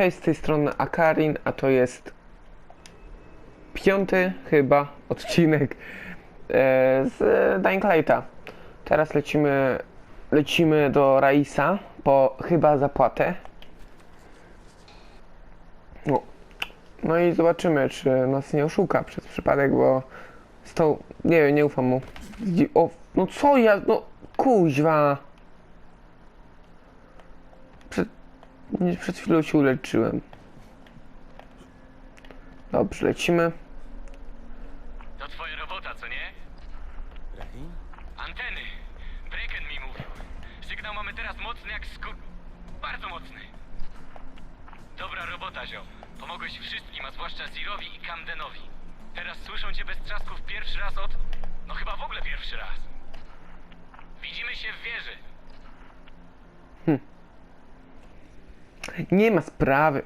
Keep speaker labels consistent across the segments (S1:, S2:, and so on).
S1: Cześć, z tej strony Akarin, a to jest piąty chyba odcinek e, z Dying Lighta. Teraz lecimy, lecimy do Raisa po chyba zapłatę. No. no i zobaczymy, czy nas nie oszuka przez przypadek, bo z tą, nie wiem, nie ufam mu. O, no co ja, no kuźwa. Przed, nie, przed chwilą się uleczyłem. Dobrze, lecimy.
S2: To twoja robota, co nie?
S3: Rahim?
S2: Anteny! Braken mi mówił. Sygnał mamy teraz mocny jak skur... Bardzo mocny. Dobra robota, ziom. Pomogłeś wszystkim, a zwłaszcza Zirowi i Camdenowi. Teraz słyszą cię bez trzasków pierwszy raz od... No chyba w ogóle pierwszy raz. Widzimy się w wieży.
S1: Nie ma sprawy.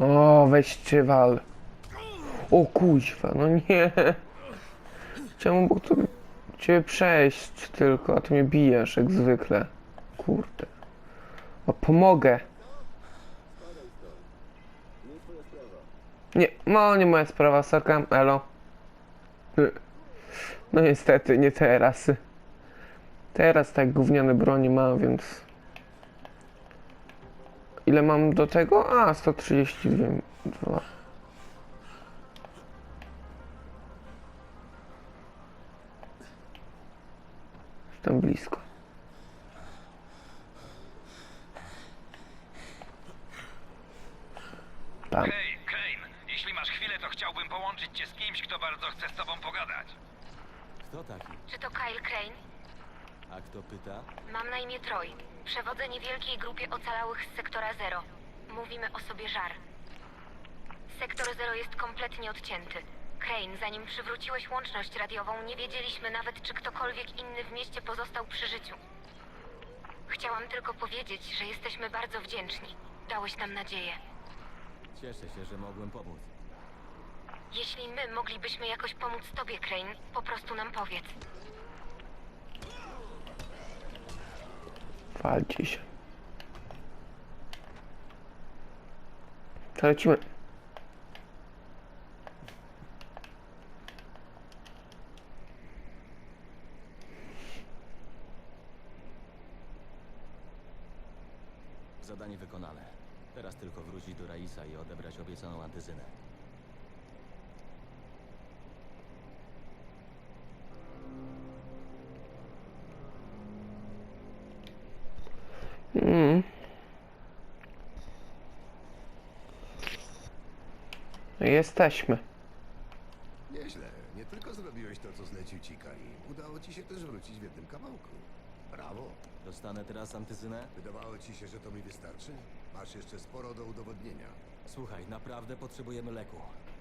S1: O, weźcie wal. O kuźwa, no nie. Czemu mógł tu ciebie przejść tylko, a ty mnie bijesz jak zwykle. Kurde. O, pomogę. Nie, no nie moja sprawa, Sokam, elo. No niestety, nie teraz. Teraz tak gówniane broni mam, więc... Ile mam do tego? A, 132. Jestem blisko. Tam.
S2: Hej, Crane, jeśli masz chwilę, to chciałbym połączyć cię z kimś, kto bardzo chce z tobą pogadać.
S3: Kto taki?
S4: Czy to Kyle Crane?
S3: A kto pyta?
S4: Mam na imię Troy. Przewodzę niewielkiej grupie ocalałych z sektora Zero. Mówimy o sobie żar. Sektor Zero jest kompletnie odcięty. Crane, zanim przywróciłeś łączność radiową, nie wiedzieliśmy nawet, czy ktokolwiek inny w mieście pozostał przy życiu. Chciałam tylko powiedzieć, że jesteśmy bardzo wdzięczni. Dałeś nam nadzieję.
S3: Cieszę się, że mogłem pomóc.
S4: Jeśli my moglibyśmy jakoś pomóc tobie, Crane, po prostu nam powiedz.
S1: Walcie się.
S3: Zadanie wykonane. Teraz tylko wrócić do Raisa i odebrać obiecaną antyzynę.
S1: Mm. No i Jesteśmy.
S5: Nieźle. Nie tylko zrobiłeś to, co zlecił ci Kari. Udało ci się też wrócić w jednym kawałku. Brawo.
S3: Dostanę teraz antyzynę?
S5: Wydawało ci się, że to mi wystarczy? Masz jeszcze sporo do udowodnienia.
S3: Słuchaj, naprawdę potrzebujemy leku.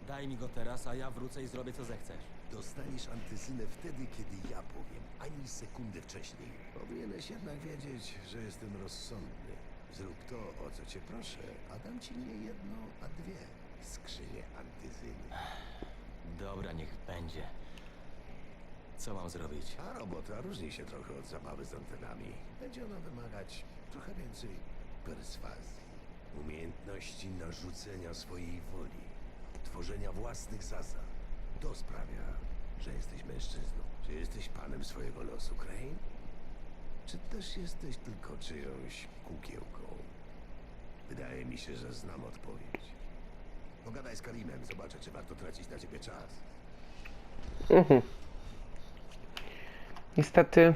S3: Daj mi go teraz, a ja wrócę i zrobię co zechcesz.
S5: Dostaniesz antyzynę wtedy, kiedy ja powiem, ani sekundy wcześniej. Powinieneś jednak wiedzieć, że jestem rozsądny. Zrób to, o co cię proszę, a dam ci nie jedną, a dwie skrzynie antyzyny.
S3: Dobra, niech będzie. Co mam zrobić?
S5: A robota różni się trochę od zabawy z antenami. Będzie ona wymagać trochę więcej perswazji, umiejętności narzucenia swojej woli, tworzenia własnych zasad. To sprawia, że jesteś mężczyzną. Czy jesteś panem swojego losu, Crane? Czy też jesteś tylko czyjąś kukiełką? Wydaje mi się, że znam odpowiedź. Pogadaj z Karimem, zobaczę, czy warto tracić na ciebie czas.
S1: Niestety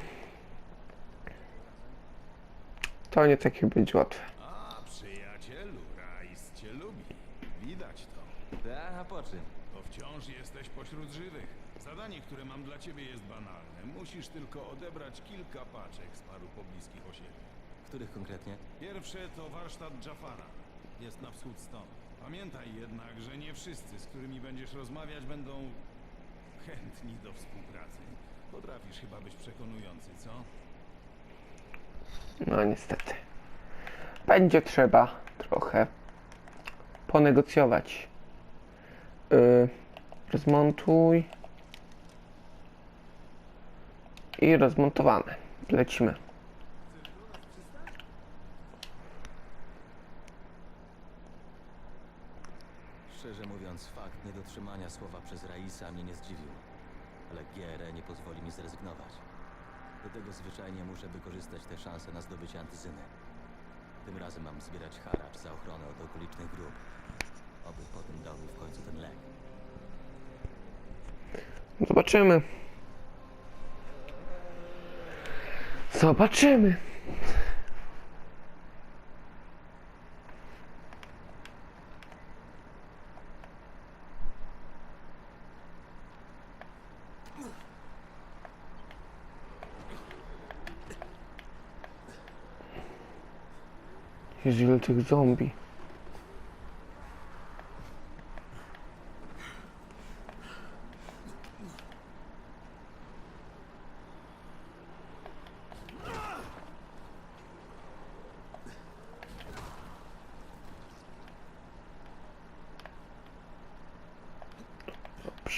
S1: to nie takie być łatwe.
S3: Po czym?
S6: To wciąż jesteś pośród żywych. Zadanie, które mam dla ciebie jest banalne. Musisz tylko odebrać kilka paczek z paru pobliskich osiedli.
S3: Których konkretnie?
S6: Pierwsze to warsztat Jafara. Jest na wschód stąd. Pamiętaj jednak, że nie wszyscy, z którymi będziesz rozmawiać, będą chętni do współpracy. Potrafisz chyba być przekonujący, co?
S1: No niestety. Będzie trzeba trochę ponegocjować. Yy, rozmontuj. I rozmontowane. Lecimy.
S3: Szczerze mówiąc, fakt niedotrzymania słowa przez Raisa mnie nie zdziwił. Ale Gierę nie pozwoli mi zrezygnować. Do tego zwyczajnie muszę wykorzystać tę szansę na zdobycie antyzyny. Tym razem mam zbierać haracz za ochronę od okolicznych grup. Oby potem dał mi w końcu ten lek.
S1: Zobaczymy. Zobaczymy. Jest tych zombie.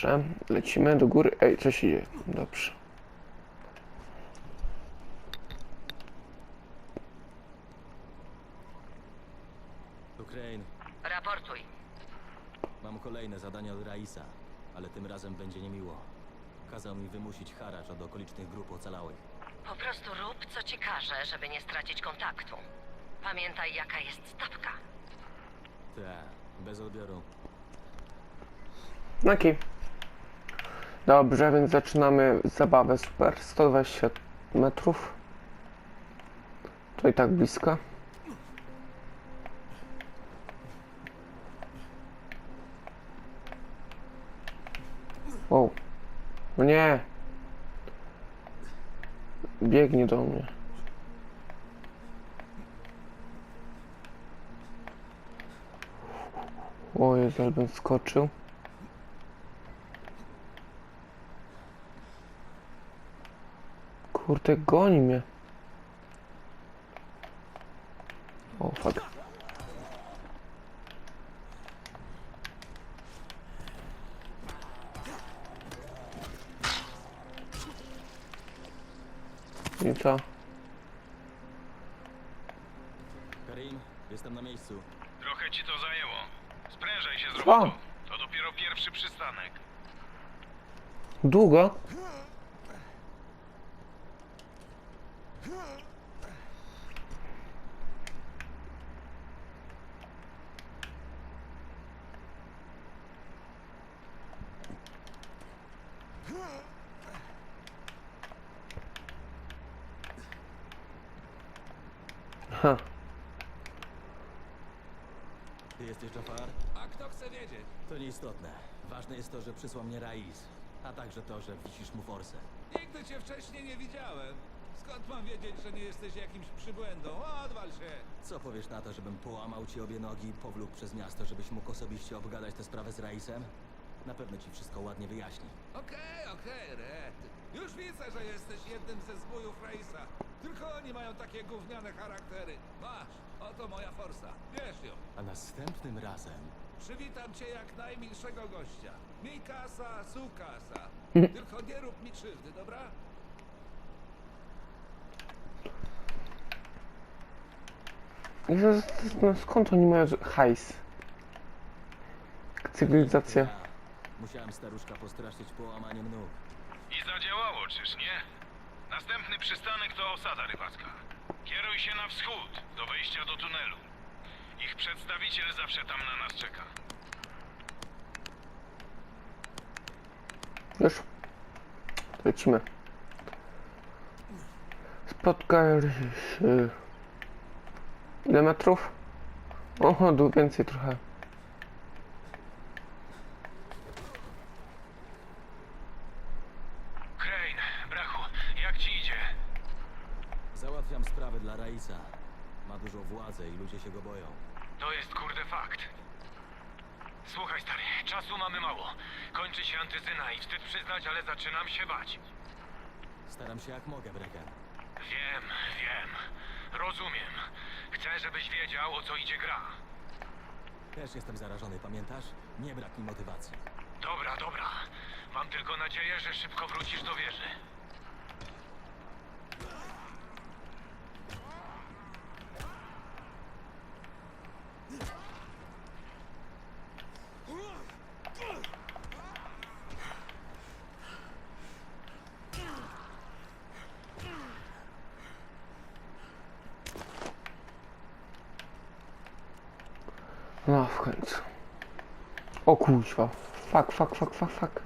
S1: Dobrze, lecimy do góry. Ej, co się dzieje? Dobrze.
S3: Tu Crane,
S7: Raportuj.
S3: mam kolejne zadanie od Raisa, ale tym razem będzie niemiło. Kazał mi wymusić haracz od okolicznych grup ocalałych.
S7: Po prostu rób, co ci każe, żeby nie stracić kontaktu. Pamiętaj, jaka jest stawka.
S3: Te, bez odbioru.
S1: Okej. Dobrze, więc zaczynamy zabawę super. 120 metrów. To i tak blisko. O. No nie. Biegnie do mnie. O Jezu, skoczył. Kurde, goni mnie. O, fuck. I co?
S3: Karim, jestem na miejscu.
S6: Trochę ci to zajęło. Sprężaj się z
S1: Co?
S6: robotą. To dopiero pierwszy przystanek.
S1: Długo? Ha,
S3: Ty jesteś Jafar?
S8: A kto chce
S3: nieistotne. Ważne jest to, że przysłał mnie Rais. A także to, że wisisz mu forsę.
S8: Nigdy cię wcześniej nie widziałem. Skąd mam wiedzieć, że nie jesteś jakimś przybłędą? Odwal się!
S3: Co powiesz na to, żebym połamał ci obie nogi i powlókł przez miasto, żebyś mógł osobiście obgadać tę sprawę z Raisem? Na pewno ci wszystko ładnie wyjaśni.
S8: Okej, okej, Red. Już widzę, że jesteś jednym ze zbójów Raisa. Tylko oni mają takie gówniane charaktery. Masz, oto moja forsa. Bierz ją.
S3: A następnym razem
S8: Przywitam cię jak najmilszego gościa. Mi kasa, su kasa. Tylko nie rób mi krzywdy, dobra?
S1: I to- no skąd oni mają hajs? Cywilizacja.
S3: Ja musiałem staruszka postraszyć połamaniem nóg.
S6: I zadziałało, czyż nie? Następny przystanek to osada rybacka. Kieruj się na wschód, do wejścia do tunelu. Ich przedstawiciel zawsze tam na nas czeka.
S1: Już. Lecimy. Spotkaj się. Ile metrów? Oho, tu więcej trochę.
S2: Crane, brachu, jak ci idzie?
S3: Załatwiam sprawy dla Raisa. Ma dużo władzy i ludzie się go boją.
S2: To jest kurde fakt. Słuchaj, stary, czasu mamy mało. Kończy się antyzyna i wstyd przyznać, ale zaczynam się bać.
S3: Staram się jak mogę, Brecken.
S2: Wiem, wiem. Rozumiem. Chcę, żebyś wiedział, o co idzie gra.
S3: Też jestem zarażony, pamiętasz? Nie brak mi motywacji.
S2: Dobra, dobra. Mam tylko nadzieję, że szybko wrócisz do wieży.
S1: No, w końcu. O kuźwa. Fuck, fuck, fuck, fuck, fuck.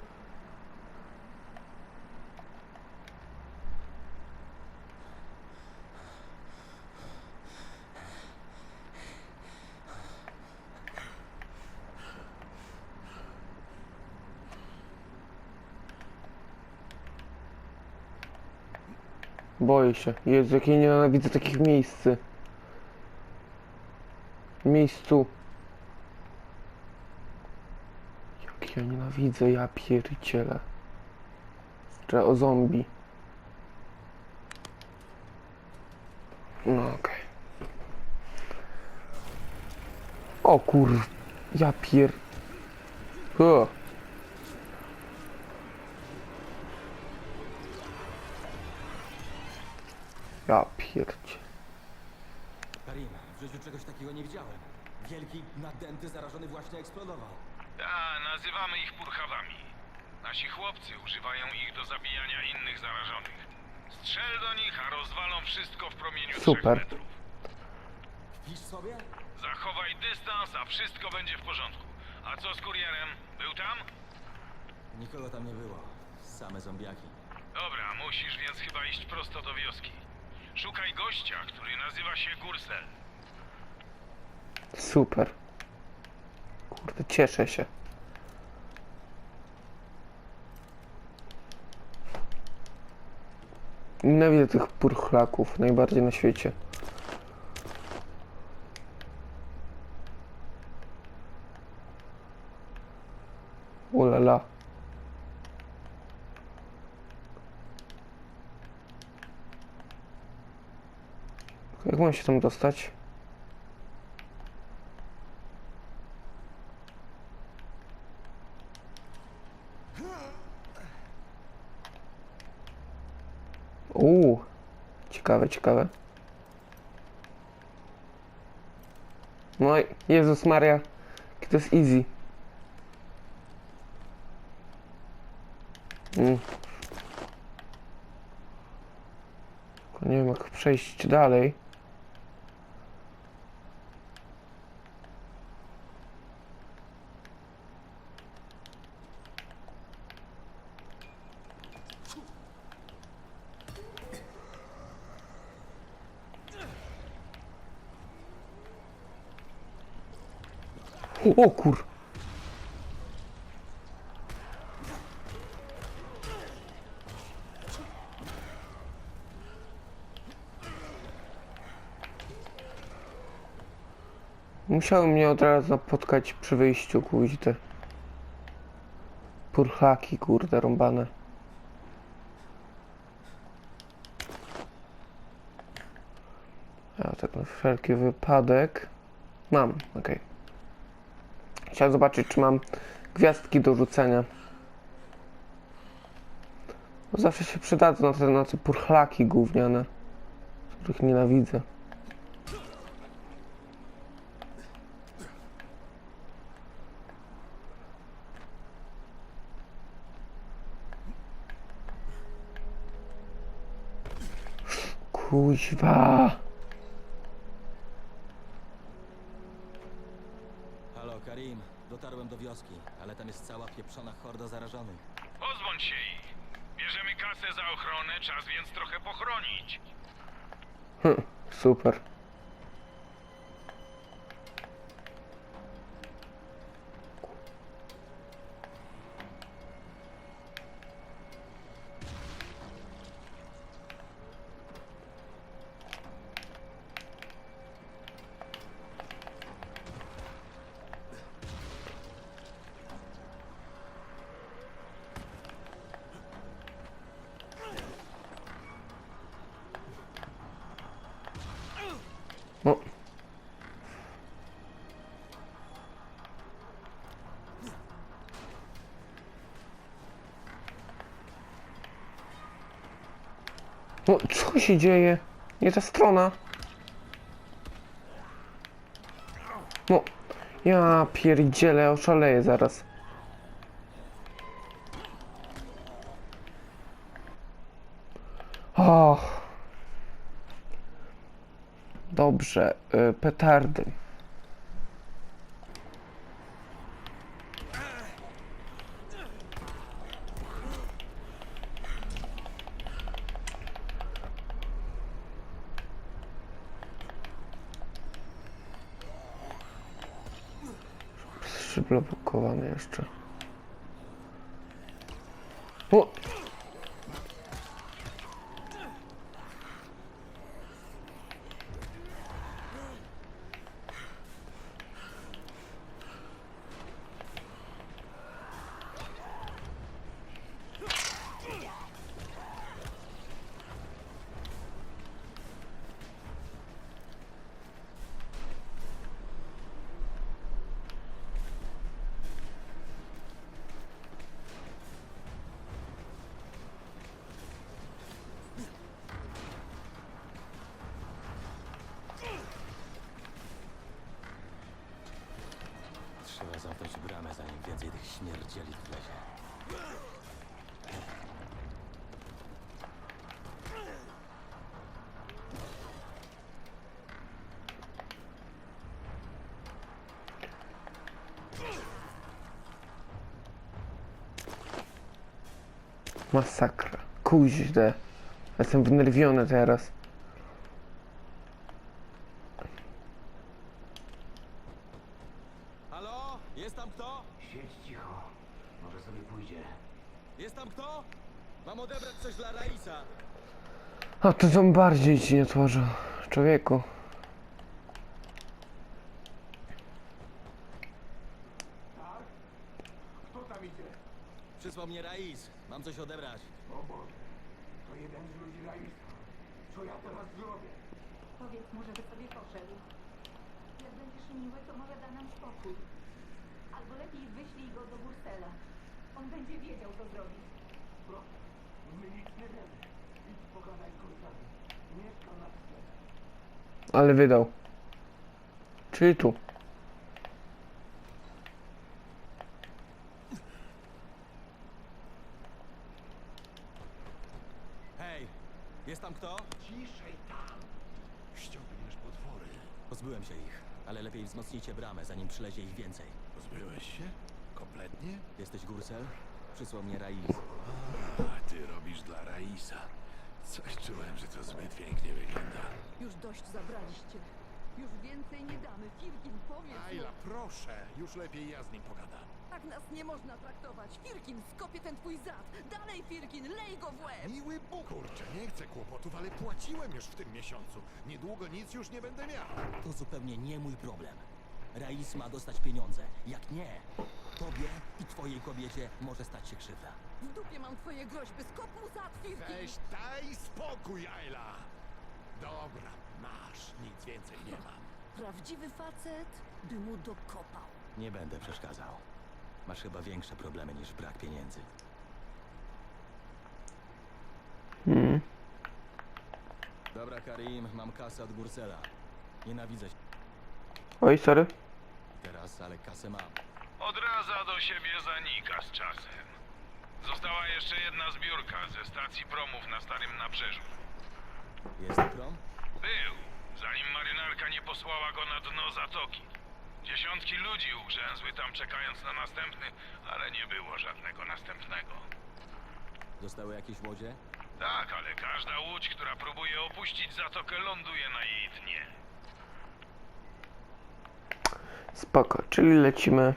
S1: Boję się. Jezu, jak ja nienawidzę takich miejsc. Miejscu. Jak ja pierdzielę. Czy o zombie. No okej. O kur... Ja pier... O. Ja pierdzie.
S3: Karim, w życiu czegoś takiego nie widziałem. Wielki, nadęty, zarażony właśnie eksplodował.
S6: Ta, nazywamy ich purchawami. Nasi chłopcy używają ich do zabijania innych zarażonych. Strzel do nich, a rozwalą wszystko w promieniu
S1: Super.
S6: 3 metrów.
S3: Pisz sobie?
S6: Zachowaj dystans, a wszystko będzie w porządku. A co z kurierem? Był tam?
S3: Nikogo tam nie było. Same zombiaki.
S6: Dobra, musisz więc chyba iść prosto do wioski. Szukaj gościa, który nazywa się Gursel.
S1: Super. Kurde, cieszę się. Nienawidzę tych purchlaków najbardziej na świecie. Ulala. Jak mam się tam dostać? Ciekawe, ciekawe. No i Jezus Maria, jakie to jest easy. Mm. Nie wiem jak przejść dalej. O kur... Musiały mnie od razu napotkać przy wyjściu, kuźdy. Purchaki, kurde, rąbane. Ja tak na wszelki wypadek. Mam, okej. Chciałem zobaczyć, czy mam gwiazdki do rzucenia. Zawsze się przydadzą na te, te purchlaki gówniane, których nienawidzę. Kuźwa.
S3: Halo, Karim. Dotarłem do wioski, ale tam jest cała pieprzona horda zarażonych.
S6: Pozbądź się ich. Bierzemy kasę za ochronę, czas więc trochę pochronić.
S1: Hm, super. Co się dzieje? Nie ta strona. No, ja pierdzielę, oszaleję zaraz. Och. Dobrze, y, petardy. Przyblokowane jeszcze. O!
S3: Śmierdzieli wlezie.
S1: Masakra. Kuźde. Jestem wnerwiony teraz.
S3: Halo? Jest tam kto?
S5: Siedź cicho. Może sobie pójdzie.
S3: Jest tam kto? Mam odebrać coś dla Raisa.
S1: A to są bardziej ci nie tworzą. Człowieku.
S3: Przysłał mnie Rais. Mam coś odebrać.
S9: Powiedz mu, żeby sobie poszedł. Jak będziesz miły, to może da nam spokój. Albo lepiej wyślij go do Bursela. On będzie wiedział, co zrobić.
S1: Ale wydał. Czyli tu.
S3: Hej! Jest tam kto?
S10: Ciszej tam! Ściągniesz potwory.
S3: Pozbyłem się ich, ale lepiej wzmocnijcie bramę, zanim przylezie ich więcej.
S10: Pozbyłeś się? Kompletnie?
S3: Jesteś Gursel? Przysłał mnie Rais.
S10: A ty robisz dla Raisa. Coś czułem, że to zbyt pięknie wygląda.
S9: Już dość zabraliście. Już więcej nie damy. Firkin, powiedz
S10: Ayla, proszę, już lepiej ja z nim pogadam.
S9: Tak nas nie można traktować. Firkin, skopie ten twój zad. Dalej, Firkin, lej go w łeb.
S10: Miły Bóg! Kurczę, nie chcę kłopotów, ale płaciłem już w tym miesiącu. Niedługo nic już nie będę miał.
S3: To zupełnie nie mój problem. Rais ma dostać pieniądze. Jak nie, tobie i twojej kobiecie może stać się krzywda.
S9: W dupie mam twoje groźby. Skop mu zad, Firkin.
S10: Weź, daj spokój, Ayla! Dobra, masz, nic więcej nie mam.
S9: Prawdziwy facet by mu dokopał.
S3: Nie będę przeszkadzał. Masz chyba większe problemy niż brak pieniędzy.
S1: Hmm.
S3: Dobra, Karim, mam kasę od Gursela. Nienawidzę się
S1: Oj, sorry.
S3: teraz, ale kasę mam.
S6: Odradza do siebie zanika z czasem. Została jeszcze jedna zbiórka ze stacji promów na Starym Nabrzeżu.
S3: Jest prom?
S6: Był, zanim marynarka nie posłała go na dno zatoki. Dziesiątki ludzi ugrzęzły tam czekając na następny, ale nie było żadnego następnego.
S3: Dostały jakieś łodzie?
S6: Tak, ale każda łódź, która próbuje opuścić zatokę, ląduje na jej dnie.
S1: Spoko, czyli lecimy.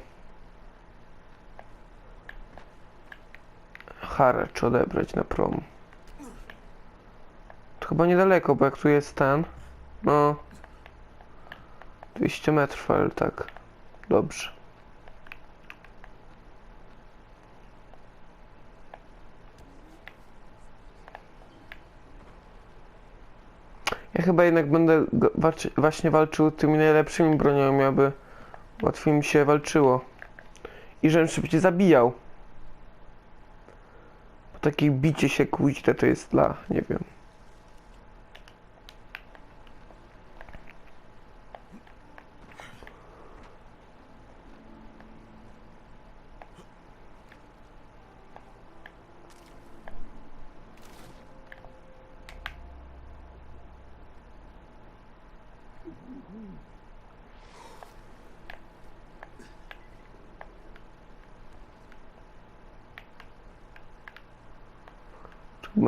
S1: Haracz odebrać na prom. To chyba niedaleko, bo jak tu jest ten. No. 200 metrów, ale tak. Dobrze. Ja chyba jednak będę właśnie walczył tymi najlepszymi broniami, aby łatwiej mi się walczyło. I żebym szybciej zabijał. Takie bicie się kłóćte to jest dla, nie wiem.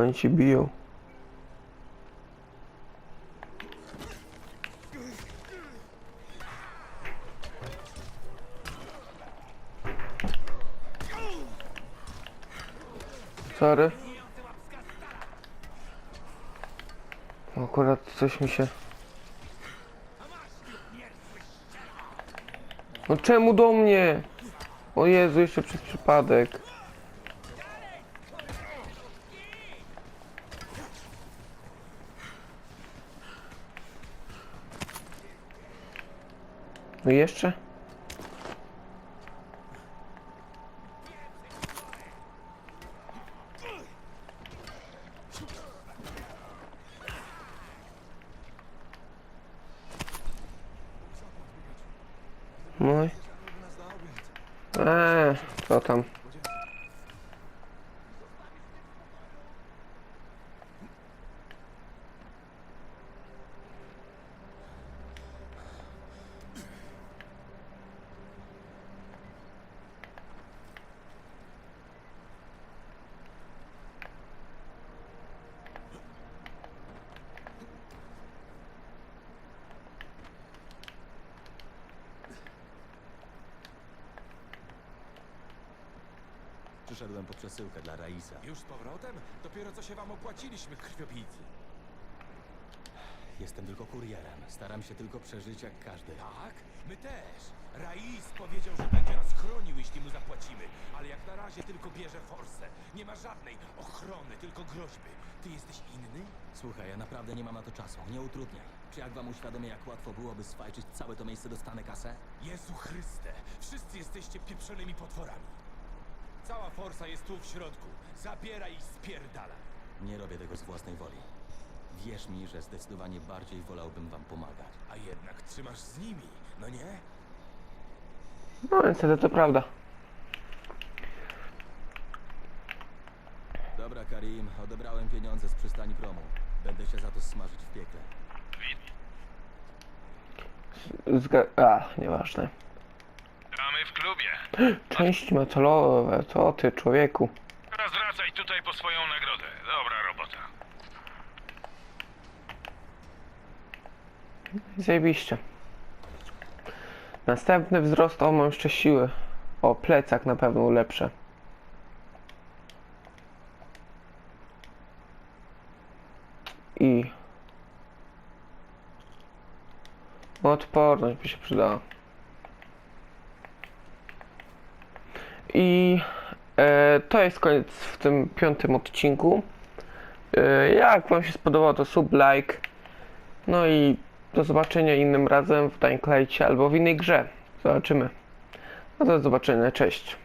S1: oni się biją. Sorry. Akurat coś mi się... No czemu do mnie? O Jezu, jeszcze przez przypadek. Jeszcze? No i... Eee, co tam?
S3: Przyszedłem po przesyłkę dla Raisa.
S2: Już z powrotem? Dopiero co się wam opłaciliśmy, krwiopijcy.
S3: Jestem tylko kurierem. Staram się tylko przeżyć jak każdy.
S2: Tak? My też. Rais powiedział, że będzie nas chronił, jeśli mu zapłacimy. Ale jak na razie tylko bierze forsę. Nie ma żadnej ochrony, tylko groźby. Ty jesteś inny?
S3: Słuchaj, ja naprawdę nie mam na to czasu. Nie utrudniaj. Czy jak wam uświadomię, jak łatwo byłoby swajczyć całe to miejsce dostanę kasę?
S2: Jezu Chryste, wszyscy jesteście pieprzonymi potworami. Cała forsa jest tu w środku. Zabieraj i spierdalaj.
S3: Nie robię tego z własnej woli. Wierz mi, że zdecydowanie bardziej wolałbym wam pomagać.
S2: A jednak trzymasz z nimi, no nie?
S1: No niestety to prawda.
S3: Dobra, Karim, odebrałem pieniądze z przystani promu. Będę się za to smażyć w piekle.
S1: Zga... A, nieważne.
S6: Klubie.
S1: Części metalowe, co ty człowieku?
S6: Teraz wracaj tutaj po swoją nagrodę. Dobra robota.
S1: Zajebiście. Następny wzrost, o mam jeszcze siły. O, plecak na pewno ulepszę. I... Odporność by się przydała. I e, to jest koniec w tym piątym odcinku. E, jak Wam się spodobało, to sub, like. No i do zobaczenia innym razem w Dying Light'cie albo w innej grze. Zobaczymy. No do zobaczenia, cześć.